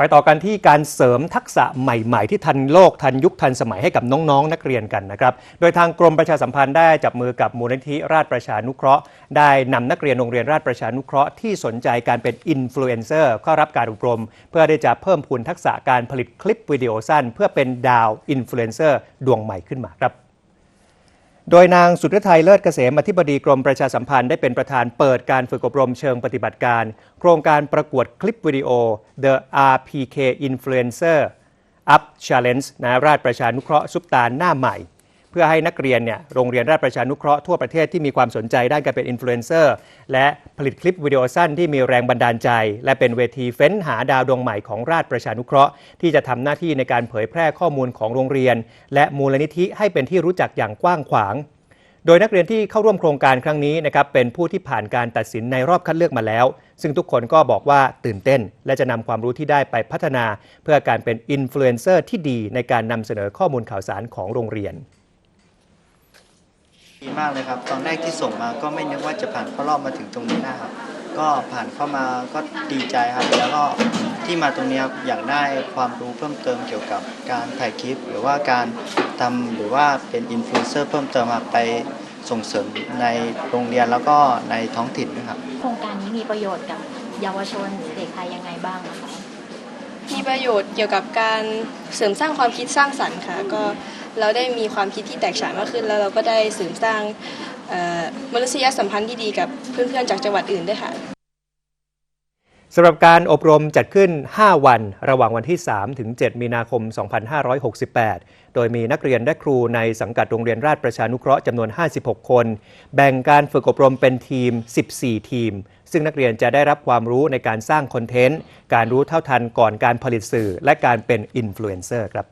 ไปต่อกันที่การเสริมทักษะใหม่ๆ ที่ทันโลกทันยุคทันสมัยให้กับน้องๆ นักเรียนกันนะครับ โดยทางกรมประชาสัมพันธ์ได้จับมือกับมูลนิธิราชประชานุเคราะห์ ได้นำนักเรียนโรงเรียนราชประชานุเคราะห์ที่สนใจการเป็นอินฟลูเอนเซอร์เข้ารับการอบรม เพื่อได้จะเพิ่มพูนทักษะการผลิตคลิปวิดีโอสั้น เพื่อเป็นดาวอินฟลูเอนเซอร์ดวงใหม่ขึ้นมาครับ โดยนางสุทธิไทยเลิศเกษมอธิบดีกรมประชาสัมพันธ์ได้เป็นประธานเปิดการฝึกอบรมเชิงปฏิบัติการ โครงการประกวดคลิปวิดีโอ The RPK Influencer Up Challenge นะราชประชานุเคราะห์ซุปตาหน้าใหม่ พื่อให้นักเรียนเนี่ยโรงเรียนราชประชานุเคราะห์ทั่วประเทศที่มีความสนใจด้านการเป็นอินฟลูเอนเซอร์และผลิตคลิปวิดีโอสั้นที่มีแรงบันดาลใจ และเป็นเวทีเฟ้นหาดาวดวงใหม่ของราชประชานุเคราะห์ ที่จะทำหน้าที่ในการเผยแพร่ข้อมูลของโรงเรียน และมูลนิธิให้เป็นที่รู้จักอย่างกว้างขวางโดยนักเรียนที่เข้าร่วมโครงการครั้งนี้นะครับเป็นผู้ที่ผ่านการตัดสินในรอบคัดเลือกมาแล้ว ซึ่งทุกคนก็บอกว่าตื่นเต้น และจะนำความรู้ที่ได้ไปพัฒนา เพื่อการเป็นอินฟลูเอนเซอร์ที่ดีในการนำเสนอข้อมูลข่าวสารของโรงเรียน ดีมากเลยครับ ตอนแรกที่ส่งมาก็ไม่นึกว่าจะผ่านเข้ารอบมาถึงตรงนี้นะครับ ก็ผ่านเข้ามาก็ดีใจครับ แล้วก็ที่มาตรงนี้ครับอยากได้ความรู้เพิ่มเติมเกี่ยวกับการถ่ายคลิป หรือว่าการทำหรือว่าเป็นอินฟลูเอนเซอร์เพิ่มเติมมาไปส่งเสริมในโรงเรียนแล้วก็ในท้องถิ่นด้วยครับ โครงการนี้มีประโยชน์กับเยาวชนเด็กไทยยังไงบ้างนะคะ มีประโยชน์เกี่ยวกับการเสริมสร้างความคิดสร้างสรรค์ค่ะ ก็เราได้มีความคิดที่แตกฉานมากขึ้น แล้วเราก็ได้เสริมสร้างมนุษยสัมพันธ์ที่ดีกับเพื่อนๆจากจังหวัดอื่นด้วยค่ะสำหรับการอบรมจัดขึ้น 5 วัน ระหว่างวันที่ 3 ถึง 7 มีนาคม 2568 โดยมีนักเรียนและครูในสังกัดโรงเรียนราชประชานุเคราะห์จำนวน 56 คน แบ่งการฝึกอบรมเป็นทีม 14 ทีม ซึ่งนักเรียนจะได้รับความรู้ในการสร้างคอนเทนต์ การรู้เท่าทันก่อนการผลิตสื่อ และการเป็นอินฟลูเอนเซอร์ครับ